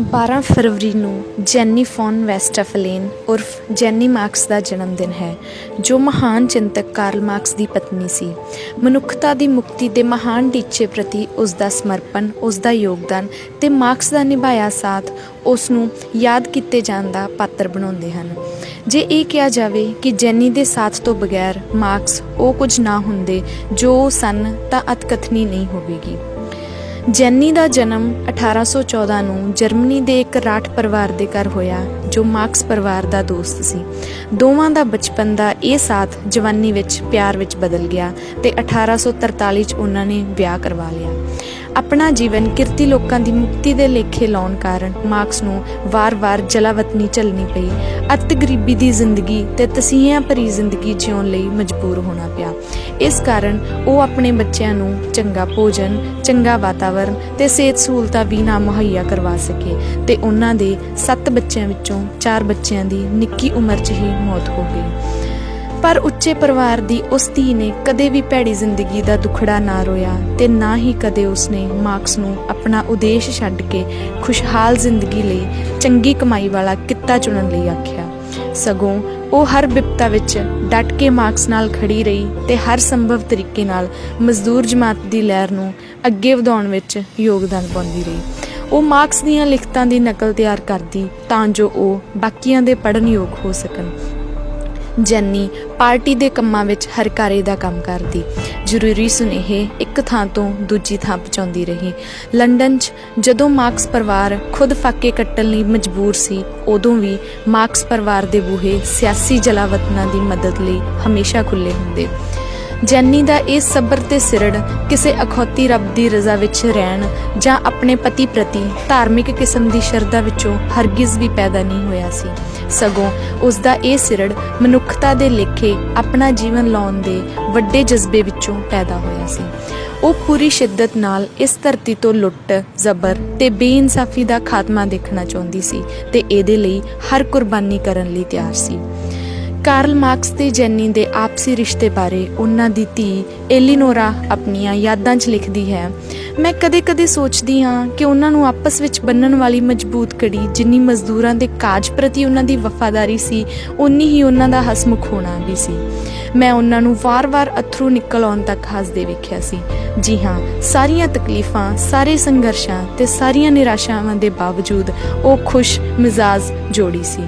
12 ਫਰਵਰੀ ਨੂੰ ਜੈਨੀ ਫੌਨ ਵੈਸਟਫਲੇਨ ਉਰਫ ਜੈਨੀ ਮਾਰਕਸ ਦਾ ਜਨਮ ਦਿਨ ਹੈ, ਜੋ ਮਹਾਨ ਚਿੰਤਕ ਕਾਰਲ ਮਾਰਕਸ ਦੀ ਪਤਨੀ ਸੀ। ਮਨੁੱਖਤਾ ਦੀ ਮੁਕਤੀ ਦੇ ਮਹਾਨ ਟੀਚੇ ਪ੍ਰਤੀ ਉਸ ਦਾ ਸਮਰਪਣ ਉਸ ਦਾ ਯੋਗਦਾਨ ਤੇ ਮਾਰਕਸ ਦਾ ਨਿਭਾਇਆ ਸਾਥ ਉਸ ਨੂੰ ਯਾਦ ਕੀਤੇ ਜਾਣ ਦਾ ਪਾਤਰ ਬਣਾਉਂਦੇ ਹਨ। ਜੇ ਇਹ ਕਿਹਾ ਜਾਵੇ ਕਿ ਜੈਨੀ ਦੇ ਸਾਥ ਤੋਂ ਬਗੈਰ ਮਾਰਕਸ ਉਹ ਕੁਝ ਨਾ ਹੁੰਦੇ ਜੋ ਉਹ ਸਨ ਤਾਂ ਅਤਕਥਨੀ ਨਹੀਂ ਹੋਵੇਗੀ। ਜੈਨੀ ਦਾ ਜਨਮ 1814 ਨੂੰ ਜਰਮਨੀ ਦੇ ਇੱਕ ਰਾਠ ਪਰਿਵਾਰ ਦੇ ਘਰ ਹੋਇਆ, ਜੋ ਮਾਰਕਸ ਪਰਿਵਾਰ ਦਾ ਦੋਸਤ ਸੀ। ਦੋਵਾਂ ਦਾ ਬਚਪਨ ਦਾ ਇਹ ਸਾਥ ਜਵਾਨੀ ਵਿੱਚ ਪਿਆਰ ਵਿੱਚ ਬਦਲ ਗਿਆ ਤੇ 1843 ਚ ਉਹਨਾਂ ਨੇ ਵਿਆਹ ਕਰਵਾ ਲਿਆ। ਆਪਣਾ ਜੀਵਨ ਕਿਰਤੀ ਲੋਕਾਂ ਦੀ ਮੁਕਤੀ ਦੇ ਲੇਖੇ ਲਾਉਣ ਕਾਰਨ ਮਾਰਕਸ ਨੂੰ ਵਾਰ-ਵਾਰ ਜਲਾਵਤਨੀ ਝੱਲਣੀ ਪਈ ਅਤ ਗਰੀਬੀ ਦੀ ਜ਼ਿੰਦਗੀ ਤੇ ਤਸੀਹਿਆਂ ਭਰੀ ਜ਼ਿੰਦਗੀ ਜਿਉਣ ਲਈ ਮਜਬੂਰ ਹੋਣਾ ਪਿਆ। ਇਸ ਕਾਰਨ ਉਹ ਆਪਣੇ ਬੱਚਿਆਂ ਨੂੰ ਚੰਗਾ ਭੋਜਨ, ਚੰਗਾ ਵਾਤਾਵਰਣ ਤੇ ਸਿਹਤ ਸਹੂਲਤਾਂ ਵੀ ਨਾ ਮੁਹੱਈਆ ਕਰਵਾ ਸਕੇ ਤੇ ਉਹਨਾਂ ਦੇ 7 ਬੱਚਿਆਂ ਵਿੱਚੋਂ 4 ਬੱਚਿਆਂ ਦੀ ਨਿੱਕੀ ਉਮਰ 'ਚ ਹੀ ਮੌਤ ਹੋ ਗਈ। ਪਰ ਉੱਚੇ ਪਰਿਵਾਰ ਦੀ ਉਸ ਧੀ ਨੇ ਕਦੇ ਵੀ ਭੈੜੀ ਜ਼ਿੰਦਗੀ ਦਾ ਦੁਖੜਾ ਨਾ ਰੋਇਆ ਤੇ ਨਾ ਹੀ ਕਦੇ ਉਸਨੇ ਮਾਰਕਸ ਨੂੰ ਆਪਣਾ ਉਦੇਸ਼ ਛੱਡ ਕੇ ਖੁਸ਼ਹਾਲ ਜ਼ਿੰਦਗੀ ਲਈ ਚੰਗੀ ਕਮਾਈ ਵਾਲਾ ਕਿੱਤਾ ਚੁਣਨ ਲਈ ਆਖਿਆ। ਸਗੋਂ ਉਹ ਹਰ ਵਿਪਤਾ ਵਿੱਚ ਡਟ ਕੇ ਮਾਰਕਸ ਨਾਲ ਖੜੀ ਰਹੀ ਤੇ ਹਰ ਸੰਭਵ ਤਰੀਕੇ ਨਾਲ ਮਜ਼ਦੂਰ ਜਮਾਤ ਦੀ ਲਹਿਰ ਨੂੰ ਅੱਗੇ ਵਧਾਉਣ ਵਿੱਚ ਯੋਗਦਾਨ ਪਾਉਂਦੀ ਰਹੀ। ਉਹ ਮਾਰਕਸ ਦੀਆਂ ਲਿਖਤਾਂ ਦੀ ਨਕਲ ਤਿਆਰ ਕਰਦੀ ਤਾਂ ਜੋ ਉਹ ਬਾਕੀਆਂ ਦੇ ਪੜਨ ਯੋਗ ਹੋ ਸਕਣ। ਜੈਨੀ ਪਾਰਟੀ ਦੇ ਕੰਮਾਂ ਵਿੱਚ ਹਰਕਾਰੇ ਦਾ ਕੰਮ ਕਰਦੀ। ਜ਼ਰੂਰੀ ਸੁਨੇਹੇ ਇੱਕ ਥਾਂ ਤੋਂ ਦੂਜੀ ਥਾਂ ਪਹੁੰਚਾਉਂਦੀ ਰਹੀ। ਲੰਡਨ 'ਚ ਜਦੋਂ ਮਾਰਕਸ ਪਰਿਵਾਰ ਖੁਦ ਫਾਕੇ ਕੱਟਣ ਲਈ ਮਜਬੂਰ ਸੀ, ਉਦੋਂ ਵੀ ਮਾਰਕਸ ਪਰਿਵਾਰ ਦੇ ਬੂਹੇ ਸਿਆਸੀ ਜਲਾਵਤਨਾਂ ਦੀ ਮਦਦ ਲਈ ਹਮੇਸ਼ਾ ਖੁੱਲੇ ਹੁੰਦੇ। ਜੈਨੀ ਦਾ ਇਹ ਸਬਰ ਤੇ ਸਿਰੜ ਕਿਸੇ ਅਖੌਤੀ ਰੱਬ ਦੀ ਰਜ਼ਾ ਵਿੱਚ ਰਹਿਣ ਜਾਂ ਆਪਣੇ ਪਤੀ ਪ੍ਰਤੀ ਧਾਰਮਿਕ ਕਿਸਮ ਦੀ ਸ਼ਰਧਾ ਵਿੱਚੋਂ ਹਰਗਿਜ਼ ਵੀ ਪੈਦਾ ਨਹੀਂ ਹੋਇਆ ਸੀ। ਸਗੋਂ ਉਸ ਦਾ ਇਹ ਸਿਰੜ ਮਨੁੱਖਤਾ ਦੇ ਲੇਖੇ ਆਪਣਾ ਜੀਵਨ ਲਾਉਣ ਦੇ ਵੱਡੇ ਜਜ਼ਬੇ ਵਿੱਚੋਂ ਪੈਦਾ ਹੋਇਆ ਸੀ। ਉਹ ਪੂਰੀ ਸ਼ਿੱਦਤ ਨਾਲ ਇਸ ਧਰਤੀ ਤੋਂ ਲੁੱਟ, ਜ਼ਬਰ ਤੇ ਬੇਇਨਸਾਫੀ ਦਾ ਖਾਤਮਾ ਦੇਖਣਾ ਚਾਹੁੰਦੀ ਸੀ ਤੇ ਇਹਦੇ ਲਈ ਹਰ ਕੁਰਬਾਨੀ ਕਰਨ ਲਈ ਤਿਆਰ ਸੀ। ਕਾਰਲ ਮਾਰਕਸ ਤੇ ਜੈਨੀ ਦੇ ਆਪਸੀ ਰਿਸ਼ਤੇ ਬਾਰੇ ਉਹਨਾਂ ਦੀ ਧੀ ਐਲੀਨੋਰਾ ਆਪਣੀਆਂ ਯਾਦਾਂ 'ਚ ਲਿਖਦੀ ਹੈ। ਮੈਂ ਕਦੇ-ਕਦੇ ਸੋਚਦੀ ਹਾਂ ਕਿ ਉਹਨਾਂ ਨੂੰ ਆਪਸ ਵਿੱਚ ਬੰਨਣ ਵਾਲੀ ਮਜ਼ਬੂਤ ਕੜੀ ਜਿੰਨੀ ਮਜ਼ਦੂਰਾਂ ਦੇ ਕਾਜ ਪ੍ਰਤੀ ਉਹਨਾਂ ਦੀ ਵਫਾਦਾਰੀ ਸੀ ਉਨੀ ਹੀ ਉਹਨਾਂ ਦਾ ਹਸਮੁਖ ਹੋਣਾ ਵੀ ਸੀ। ਮੈਂ ਉਹਨਾਂ ਨੂੰ ਵਾਰ-ਵਾਰ ਅਥਰੂ ਨਿਕਲ ਆਉਣ ਤੱਕ ਹੱਸਦੇ ਵੇਖਿਆ ਸੀ। ਜੀ ਹਾਂ, ਸਾਰੀਆਂ ਤਕਲੀਫਾਂ, ਸਾਰੇ ਸੰਘਰਸ਼ਾਂ ਤੇ ਸਾਰੀਆਂ ਨਿਰਾਸ਼ਾਵਾਂ ਦੇ ਬਾਵਜੂਦ ਉਹ ਖੁਸ਼ ਮਿਜ਼ਾਜ ਜੋੜੀ ਸੀ।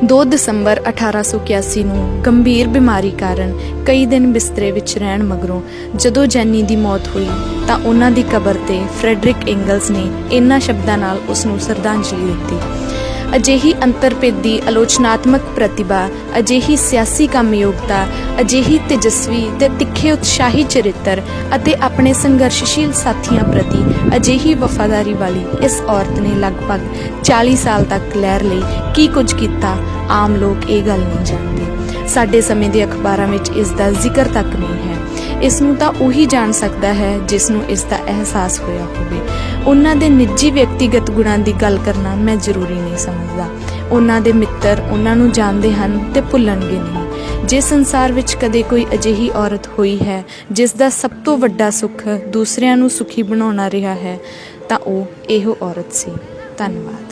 2 ਦਸੰਬਰ 1881 ਨੂੰ ਗੰਭੀਰ ਬਿਮਾਰੀ ਕਾਰਨ ਕਈ ਦਿਨ ਬਿਸਤਰੇ ਵਿੱਚ ਰਹਿਣ ਮਗਰੋਂ ਜਦੋਂ ਜੈਨੀ ਦੀ ਮੌਤ ਹੋਈ, ਤਾਂ ਉਹਨਾਂ ਦੀ ਕਬਰ ਤੇ ਫ੍ਰੈਡਰਿਕ ਐਂਗਲਸ ਨੇ ਇਹਨਾਂ ਸ਼ਬਦਾਂ ਨਾਲ ਉਸ ਨੂੰ ਸ਼ਰਧਾਂਜਲੀ ਦਿੱਤੀ। ਅਜਿਹੀ ਅੰਤਰਪੇਦੀ ਆਲੋਚਨਾਤਮਕ ਪ੍ਰਤਿਭਾ, ਅਜਿਹੀ ਸਿਆਸੀ ਕਾਮਯੋਗਤਾ, ਅਜਿਹੀ ਤੇਜਸਵੀ ਤੇ ਤਿੱਖੇ ਉਤਸ਼ਾਹੀ ਚਰਿੱਤਰ ਅਤੇ ਆਪਣੇ ਸੰਘਰਸ਼ਸ਼ੀਲ ਸਾਥੀਆਂ ਪ੍ਰਤੀ ਅਜਿਹੀ ਵਫਾਦਾਰੀ ਵਾਲੀ ਇਸ ਔਰਤ ਨੇ ਲਗਭਗ 40 ਸਾਲ ਤੱਕ ਲਹਿਰ ਲਈ ਕੀ ਕੁਝ ਕੀਤਾ, ਆਮ ਲੋਕ ਇਹ ਗੱਲ ਨਹੀਂ ਜਾਣਦੇ। ਸਾਡੇ ਸਮੇਂ ਦੇ ਅਖਬਾਰਾਂ ਵਿੱਚ ਇਸ ਦਾ ਜ਼ਿਕਰ ਤੱਕ ਨਹੀਂ ਹੈ। ਇਸ ਨੂੰ ਤਾਂ ਉਹੀ ਜਾਣ ਸਕਦਾ ਹੈ ਜਿਸ ਨੂੰ ਇਸ ਦਾ ਅਹਿਸਾਸ ਹੋਇਆ ਹੋਵੇ। ਉਹਨਾਂ ਦੇ ਨਿੱਜੀ ਵਿਅਕਤੀਗਤ ਗੁਣਾਂ ਦੀ ਗੱਲ ਕਰਨਾ ਮੈਂ ਜ਼ਰੂਰੀ ਨਹੀਂ ਸਮਝਦਾ। ਉਹਨਾਂ ਦੇ ਮਿੱਤਰ ਉਹਨਾਂ ਨੂੰ ਜਾਣਦੇ ਹਨ ਤੇ ਭੁੱਲਣਗੇ ਨਹੀਂ। ਜੇ ਸੰਸਾਰ ਵਿੱਚ ਕਦੇ ਕੋਈ ਅਜਿਹੀ ਔਰਤ ਹੋਈ ਹੈ ਜਿਸ ਦਾ ਸਭ ਤੋਂ ਵੱਡਾ ਸੁੱਖ ਦੂਸਰਿਆਂ ਨੂੰ ਸੁਖੀ ਬਣਾਉਣਾ ਰਿਹਾ ਹੈ, ਤਾਂ ਉਹ ਇਹੋ ਔਰਤ ਸੀ। ਧੰਨਵਾਦ।